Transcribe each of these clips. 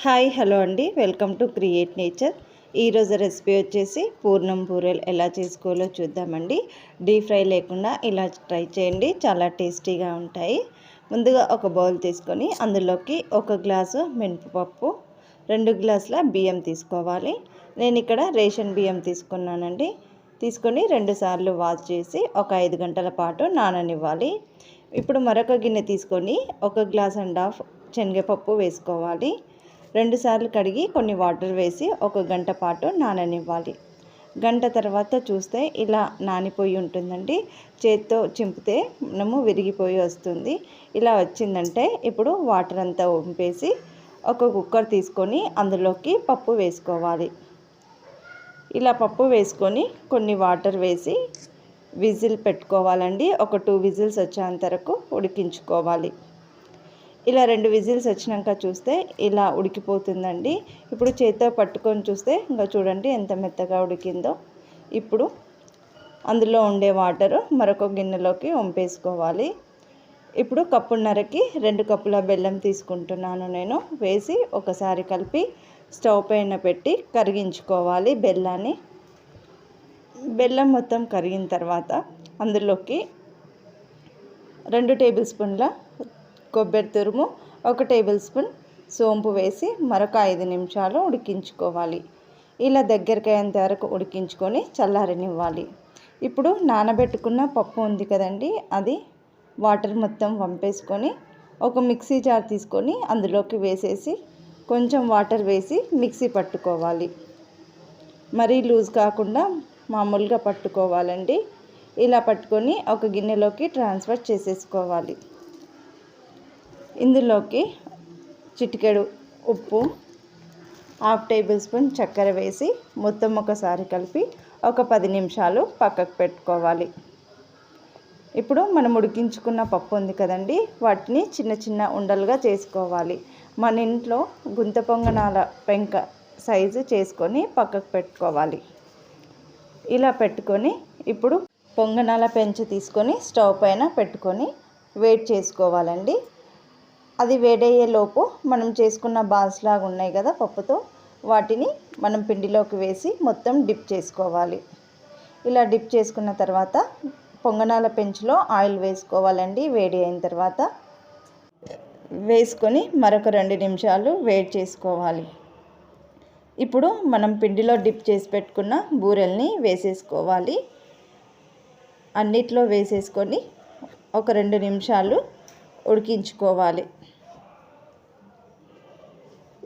Hi hello అండి. Welcome to create nature. ఈరోజు recipe వచ్చేసి పూర్ణం బూరెలు ఎలా చేసుకోవాలో చూద్దామండి. డీప్ ఫ్రై లేకుండా ఇలా ట్రై చేయండి. చాలా టేస్టీగా ఉంటాయి. ముందుగా ఒక బౌల్ తీసుకొని అందులోకి ఒక గ్లాసు మినపప్పు రెండు గ్లాసుల బియ్యం తీసుకోవాలి. నేను ఇక్కడ రేషన్ బియ్యం తీసుకున్నానండి. తీసుకొని రెండుసార్లు వాష్ చేసి ఒక ఐదు గంటల పాటు నాననివ్వాలి. ఇప్పుడు మరొక గిన్నె తీసుకొని ఒక గ్లాస్ అండ్ హాఫ్ శనగపప్పు వేసుకోవాలి. రెండుసార్లు కడిగి కొన్ని వాటర్ వేసి ఒక గంట పాటు నాననివ్వాలి. గంట తర్వాత చూస్తే ఇలా నానిపోయి ఉంటుందండి. చేత్తో చింపితే మనము విరిగిపోయి వస్తుంది. ఇలా వచ్చిందంటే ఇప్పుడు వాటర్ అంతా వంపేసి ఒక కుక్కర్ తీసుకొని అందులోకి పప్పు వేసుకోవాలి. ఇలా పప్పు వేసుకొని కొన్ని వాటర్ వేసి విజిల్ పెట్టుకోవాలండి. ఒక టూ విజిల్స్ వచ్చేంత వరకు ఉడికించుకోవాలి. ఇలా రెండు విజిల్స్ వచ్చినాక చూస్తే ఇలా ఉడికిపోతుందండి. ఇప్పుడు చేతితో పట్టుకొని చూస్తే ఇంకా చూడండి ఎంత మెత్తగా ఉడికిందో. ఇప్పుడు అందులో ఉండే వాటరు మరొక గిన్నెలోకి వంపేసుకోవాలి. ఇప్పుడు కప్పున్నరకి రెండు కప్పుల బెల్లం తీసుకుంటున్నాను నేను. వేసి ఒకసారి కలిపి స్టవ్ పైన పెట్టి కరిగించుకోవాలి బెల్లాన్ని. బెల్లం మొత్తం కరిగిన తర్వాత అందులోకి రెండు టేబుల్ స్పూన్ల కొబ్బరి తురుము ఒక టేబుల్ స్పూన్ సోంపు వేసి మరొక ఐదు నిమిషాలు ఉడికించుకోవాలి. ఇలా దగ్గరికి అయ్యేంత వరకు ఉడికించుకొని చల్లారనివ్వాలి. ఇప్పుడు నానబెట్టుకున్న పప్పు ఉంది కదండి అది వాటర్ మొత్తం వంపేసుకొని ఒక మిక్సీ జార్ తీసుకొని అందులోకి వేసేసి కొంచెం వాటర్ వేసి మిక్సీ పట్టుకోవాలి. మరీ లూజ్ కాకుండా మామూలుగా పట్టుకోవాలండి. ఇలా పట్టుకొని ఒక గిన్నెలోకి ట్రాన్స్ఫర్ చేసేసుకోవాలి. ఇందులోకి చిటికెడు ఉప్పు హాఫ్ టేబుల్ స్పూన్ చక్కెర వేసి మొత్తం ఒకసారి కలిపి ఒక పది నిమిషాలు పక్కకు పెట్టుకోవాలి. ఇప్పుడు మనం ఉడికించుకున్న పప్పు ఉంది కదండి వాటిని చిన్న చిన్న ఉండలుగా చేసుకోవాలి. మన ఇంట్లో గుంత పొంగనాల పెంక సైజు చేసుకొని పక్కకు పెట్టుకోవాలి. ఇలా పెట్టుకొని ఇప్పుడు పొంగనాల పెంచు తీసుకొని స్టవ్ పైన పెట్టుకొని వెయిట్ చేసుకోవాలండి. అది వేడయ్యేలోపు మనం చేసుకున్న బాల్స్ లాగా ఉన్నాయి కదా పప్పుతో వాటిని మనం పిండిలోకి వేసి మొత్తం డిప్ చేసుకోవాలి. ఇలా డిప్ చేసుకున్న తర్వాత పొంగనాల పెంచులో ఆయిల్ వేసుకోవాలండి వేడి అయిన తర్వాత. వేసుకొని మరొక రెండు నిమిషాలు వేడి చేసుకోవాలి. ఇప్పుడు మనం పిండిలో డిప్ చేసి పెట్టుకున్న బూరెల్ని వేసేసుకోవాలి. అన్నిట్లో వేసేసుకొని ఒక రెండు నిమిషాలు ఉడికించుకోవాలి.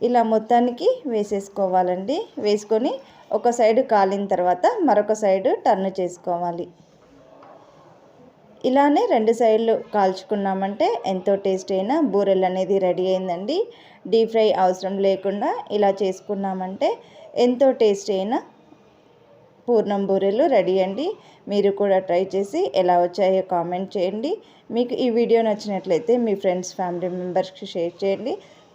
ఇలా మొత్తానికి వేసేసుకోవాలండి. వేసుకొని ఒక సైడు కాలిన తర్వాత మరొక సైడు టర్న్ చేసుకోవాలి. ఇలానే రెండు సైడ్లు కాల్చుకున్నామంటే ఎంతో టేస్ట్ అయిన బూరెలు అనేది రెడీ అయిందండి. డీప్ ఫ్రై అవసరం లేకుండా ఇలా చేసుకున్నామంటే ఎంతో టేస్ట్ అయిన పూర్ణం బూరెలు రెడీ అండి. మీరు కూడా ట్రై చేసి ఎలా వచ్చాయో కామెంట్ చేయండి. మీకు ఈ వీడియో నచ్చినట్లయితే మీ ఫ్రెండ్స్ ఫ్యామిలీ మెంబర్స్కి షేర్ చేయండి.